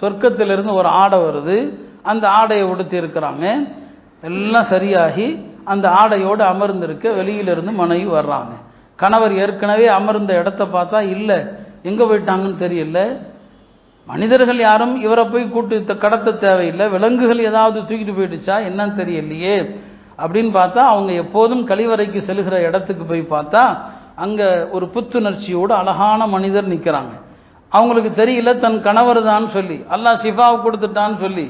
சொர்க்கத்திலிருந்து ஒரு ஆடை வருது. அந்த ஆடையை உடுத்தி இருக்கிறாங்க. எல்லாம் சரியாகி அந்த ஆடையோடு அமர்ந்திருக்க வெளியிலிருந்து மனைவி வர்றாங்க. கணவர் ஏற்கனவே அமர்ந்த இடத்த பார்த்தா இல்லை. எங்கே போயிட்டாங்கன்னு தெரியல. மனிதர்கள் யாரும் இவரை போய் கூட்டு த- கடத்த தேவையில்லை. விலங்குகள் ஏதாவது தூக்கிட்டு போயிடுச்சா? என்னன்னு தெரியலையே. அப்படின்னு பார்த்தா அவங்க எப்போதும் கழிவறைக்கு செல்கிற இடத்துக்கு போய் பார்த்தா அங்கே ஒரு புத்துணர்ச்சியோடு அழகான மனிதர் நிற்கிறாங்க அவங்களுக்கு தெரியல தன் கணவர் தான் சொல்லி. அல்லாஹ் ஷிஃபாவை கொடுத்துட்டான்னு சொல்லி.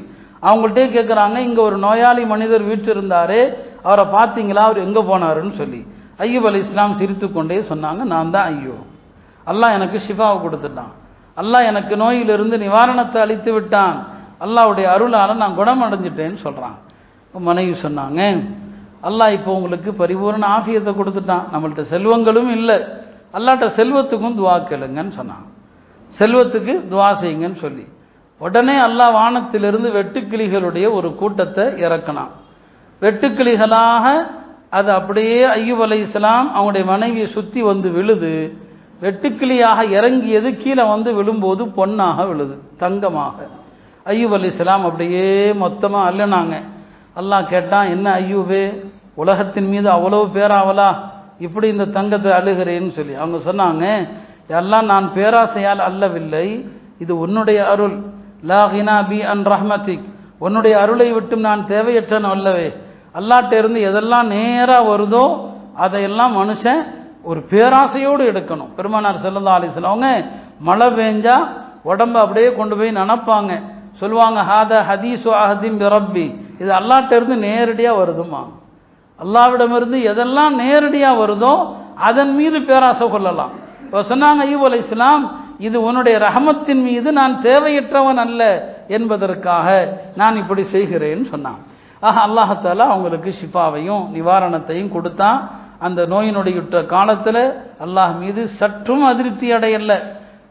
அவங்கள்ட்டே கேட்குறாங்க இங்கே ஒரு நோயாளி மனிதர் வீட்டு இருந்தாரே அவரை பார்த்தீங்களா அவர் எங்கே போனாருன்னு சொல்லி. ஐயூப் அலி இஸ்லாம் சிரித்துக்கொண்டே சொன்னாங்க நான் தான் ஐயோ. அல்லாஹ் எனக்கு ஷிஃபாவை கொடுத்துட்டான். அல்லாஹ் எனக்கு நோயிலிருந்து நிவாரணத்தை அளித்து விட்டான். அல்லாவுடைய அருளால் நான் குணமடைஞ்சிட்டேன்னு சொல்கிறான் மனைவி சொன்னாங்க அல்லாஹ் இப்போ உங்களுக்கு பரிபூர்ண ஆஃபியத்தை கொடுத்துட்டான். நம்மள்ட்ட செல்வங்களும் இல்லை. அல்லாட்ட செல்வத்துக்கும் துவா கேளுங்கன்னு சொன்னான் செல்வத்துக்கு துவா செய்யுங்கன்னு சொல்லி. உடனே அல்லாஹ் வானத்திலிருந்து வெட்டுக்கிளிகளுடைய ஒரு கூட்டத்தை இறக்கினான். வெட்டுக்கிளிகளாக அது அப்படியே ஐயூப் அலை இஸ்லாம் அவங்களுடைய மனைவியை சுற்றி வந்து விழுது. வெட்டுக்கிளியாக இறங்கியது கீழே வந்து விழும்போது பொன்னாக விழுது தங்கமாக. ஐயூப் அலி இஸ்லாம் அப்படியே மொத்தமாக அல்லனாங்க அல்லாஹ் கேட்டான் என்ன ஐயூபே உலகத்தின் மீது அவ்வளவு பேராவலா? இப்படி இந்த தங்கத்தை அழுகிறேன்னு சொல்லி. அவங்க சொன்னாங்க எல்லாம் நான் பேராசையால் அல்லவில்லை. இது உன்னுடைய அருள். லாஹினா பி அன் ரஹ்மத்திக். உன்னுடைய அருளை விட்டும் நான் தேவையற்றன் அல்லவே. அல்லாட்ட இருந்து எதெல்லாம் நேராக வருதோ அதையெல்லாம் மனுஷன் ஒரு பேராசையோடு எடுக்கணும். பெருமானார் செல்லல்லா அலிஸ்லாம் அவங்க மழை பெஞ்சா உடம்ப அப்படியே கொண்டு போய் நினப்பாங்க. சொல்லுவாங்க ஹாத ஹதீசு அஹதீம் ரப்பி. இது அல்லாட்டிருந்து நேரடியாக வருதுமா அல்லாவிடமிருந்து எதெல்லாம் நேரடியாக வருதோ அதன் மீது பேராசை கொள்ளலாம். சொன்னாங்க ஐயூப் அலை இஸ்லாம் இது உன்னுடைய ரஹமத்தின் மீது நான் தேவையற்றவன் அல்ல என்பதற்காக நான் இப்படி செய்கிறேன்னு சொன்னான். ஆஹா அல்லாஹால அவங்களுக்கு ஷிஃபாவையும் நிவாரணத்தையும் கொடுத்தான். அந்த நோயினுடையுற்ற காலத்தில் அல்லாஹ் மீது சற்றும் அதிருப்தி அடையல.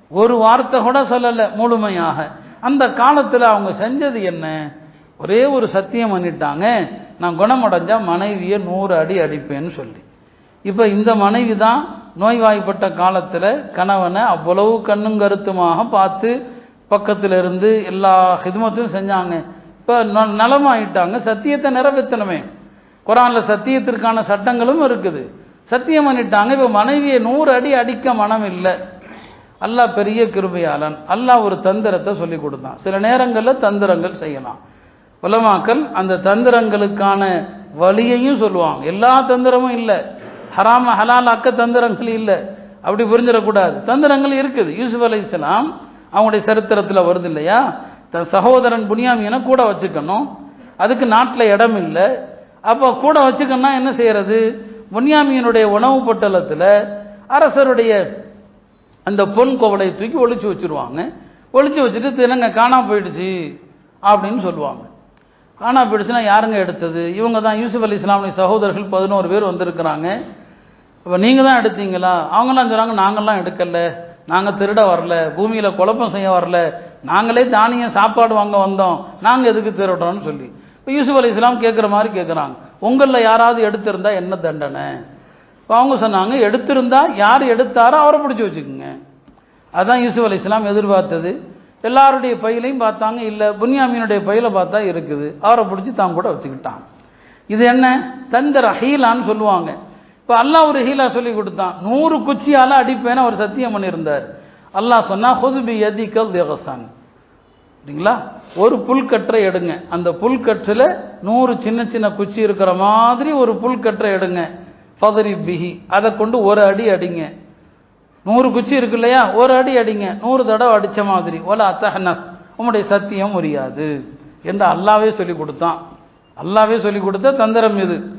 ஒரு வார்த்தை கூட சொல்லலை முழுமையாக. அந்த காலத்தில் அவங்க செஞ்சது என்ன? ஒரே ஒரு சத்தியம் பண்ணிட்டாங்க. நான் குணமடைஞ்சால் மனைவியை நூறு அடி அடிப்பேன்னு சொல்லி. இப்போ இந்த மனைவி தான் நோய்வாய்ப்பட்ட காலத்தில் கணவனை அவ்வளவு கண்ணும் கருத்துமாக பார்த்து பக்கத்தில் இருந்து எல்லா ஹிதுமத்தையும் செஞ்சாங்க. இப்போ நலமாயிட்டாங்க. சத்தியத்தை நிறைவேற்றணுமே. குரானில் சத்தியத்திற்கான சட்டங்களும் இருக்குது. சத்தியம் பண்ணிட்டாங்க. இப்போ மனைவியை நூறு அடி அடிக்க மனம் இல்லை. அல்லாஹ் பெரிய கிருபையாளன். அல்லாஹ் ஒரு தந்திரத்தை சொல்லி கொடுத்தான். சில நேரங்களில் தந்திரங்கள் செய்யலாம். உலமாக்கள் அந்த தந்திரங்களுக்கான வழியையும் சொல்லுவாங்க. எல்லா தந்திரமும் இல்லை. ஹராம ஹலாலாக்க அக்க தந்திரங்கள் இல்லை. அப்படி புரிஞ்சிடக்கூடாது. தந்திரங்கள் இருக்குது. யூசுப் அலி இஸ்லாம் அவங்களுடைய சரித்திரத்தில் வருது இல்லையா? தன் சகோதரன் புனியாமியனை கூட வச்சுக்கணும். அதுக்கு நாட்டில் இடம் இல்லை. அப்போ கூட வச்சுக்கணும்னா என்ன செய்யறது? புனியாமியனுடைய உணவு பட்டலத்தில் அரசருடைய அந்த பொன் கோவலை தூக்கி ஒழிச்சு வச்சிருவாங்க. ஒழிச்சு வச்சுட்டு தினங்க காணாம போயிடுச்சு அப்படின்னு சொல்லுவாங்க. காணாம போயிடுச்சுன்னா யாருங்க எடுத்தது? இவங்க தான் யூசுப் அலி இஸ்லாமுடைய சகோதரர்கள் பதினோரு பேர் வந்திருக்கிறாங்க. இப்போ நீங்கள் தான் எடுத்தீங்களா அவங்களாம் சொல்கிறாங்க நாங்கள்லாம் எடுக்கல. நாங்கள் திருட வரல. பூமியில் குழப்பம் செய்ய வரல. நாங்களே தானியம் சாப்பாடு வாங்க வந்தோம். நாங்கள் எதுக்கு திருடுறோம்னு சொல்லி. இப்போ யூசுப் அலி இஸ்லாம் கேட்குற மாதிரி கேட்குறாங்க உங்களில் யாராவது எடுத்திருந்தா என்ன தண்டனை? இப்போ அவங்க சொன்னாங்க எடுத்திருந்தா யார் எடுத்தாரோ அவரை பிடிச்சி வச்சுக்கோங்க. அதுதான் யூசுப் அலி இஸ்லாம் எதிர்பார்த்தது. எல்லாருடைய பையிலையும் பார்த்தாங்க இல்லை. புன்யாமீனுடைய பையில பார்த்தா இருக்குது. அவரை பிடிச்சி தான் கூட வச்சுக்கிட்டான். இது என்ன? தந்திர ஹீலான்னு சொல்லுவாங்க. இப்போ அல்லாஹ் ஒரு ஹீலா சொல்லி கொடுத்தான். நூறு குச்சியால் அடிப்பேன்னு அவர் சத்தியம் பண்ணியிருந்தார். அல்லாஹ் சொன்னால் ஹொசுபி எதிக்கல் தேவஸ்தான் சரிங்களா? ஒரு புல்கற்றை எடுங்க. அந்த புல்கற்றில் நூறு சின்ன சின்ன குச்சி இருக்கிற மாதிரி ஒரு புல்கற்றை எடுங்க. ஃபதரி பிஹி. அதை கொண்டு ஒரு அடி அடிங்க. நூறு குச்சி இருக்கு இல்லையா? ஒரு அடி அடிங்க. நூறு தடவை அடித்த மாதிரி. ஒல அத்தஹனஸ். உம்முடைய சத்தியம் முடியாது என்று அல்லாவே சொல்லி கொடுத்தான். அல்லாவே சொல்லி கொடுத்த தந்திரம் இது.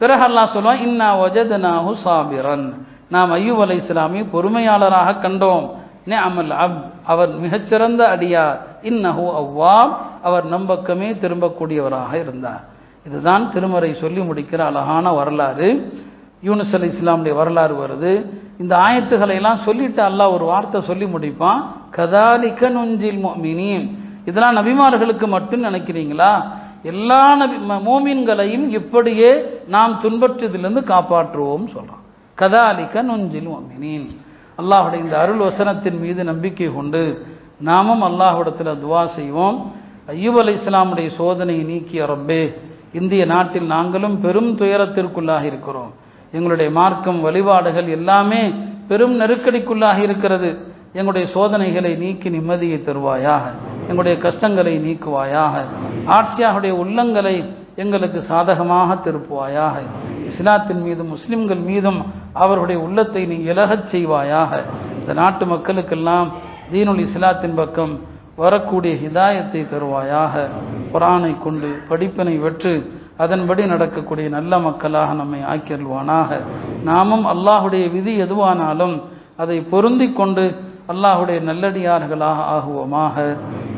பிறகு அல்லாஹ் சொல்லுவான் இன்னா ஒஜதனாஹு சாபிரன். நாம் ஐயூப் அலை இஸ்லாமி பொறுமையாளராக கண்டோம். நே அமல் அப் அவர் மிகச்சிறந்த அடியார். இன்னஹு அவ்வாப் அவர் நம்பக்கமே திரும்பக்கூடியவராக இருந்தார். இதுதான் திருமறை சொல்லி முடிக்கிற அழகான வரலாறு. யூனிஸ் அலி இஸ்லாமுடைய வரலாறு வருது. இந்த ஆயத்துக்களை எல்லாம் சொல்லிட்டு அல்லாஹ் ஒரு வார்த்தை சொல்லி முடிப்பான். கதாலிக்க நுஞ்சில் மீனி இதெல்லாம் நபிமார்களுக்கு மட்டும் நினைக்கிறீங்களா? எல்லா நபி ம- மோமீன்களையும் இப்படியே நாம் துன்பற்றதிலிருந்து காப்பாற்றுவோம் சொல்றான். கதாலிக்க நுஞ்சில் மோமினின் அல்லாஹுடைய இந்த அருள் வசனத்தின் மீது நம்பிக்கை கொண்டு நாமும் அல்லாஹுடத்தில் துவா செய்வோம். ஐயூப் அலி இஸ்லாமுடைய சோதனையை நீக்கிய ரப்பே இந்திய நாட்டில் நாங்களும் பெரும் துயரத்திற்குள்ளாக இருக்கிறோம். எங்களுடைய மார்க்கம் வழிபாடுகள் எல்லாமே பெரும் நெருக்கடிக்குள்ளாக இருக்கிறது. எங்களுடைய சோதனைகளை நீக்கி நிம்மதியை தருவாயாக எங்களுடைய கஷ்டங்களை நீக்குவாயாக ஆட்சியாருடைய உள்ளங்களை எங்களுக்கு சாதகமாக திருப்புவாயாக. இஸ்லாத்தின் மீதும் முஸ்லிம்கள் மீதும் அவருடைய உள்ளத்தை நீ இலகச் செய்வாயாக. இந்த நாட்டு மக்களுக்கெல்லாம் தீனுல் இஸ்லாத்தின் பக்கம் வரக்கூடிய ஹிதாயத்தை தருவாயாக. குரானை கொண்டு படிப்பினை வெற்று அதன்படி நடக்கக்கூடிய நல்ல மக்களாக நம்மை ஆக்கியல்வானாக நாமும் அல்லாஹுடைய விதி எதுவானாலும் அதை பொருந்தி கொண்டு அல்லாஹுடைய நல்லடியார்களாக ஆகுவோமாக.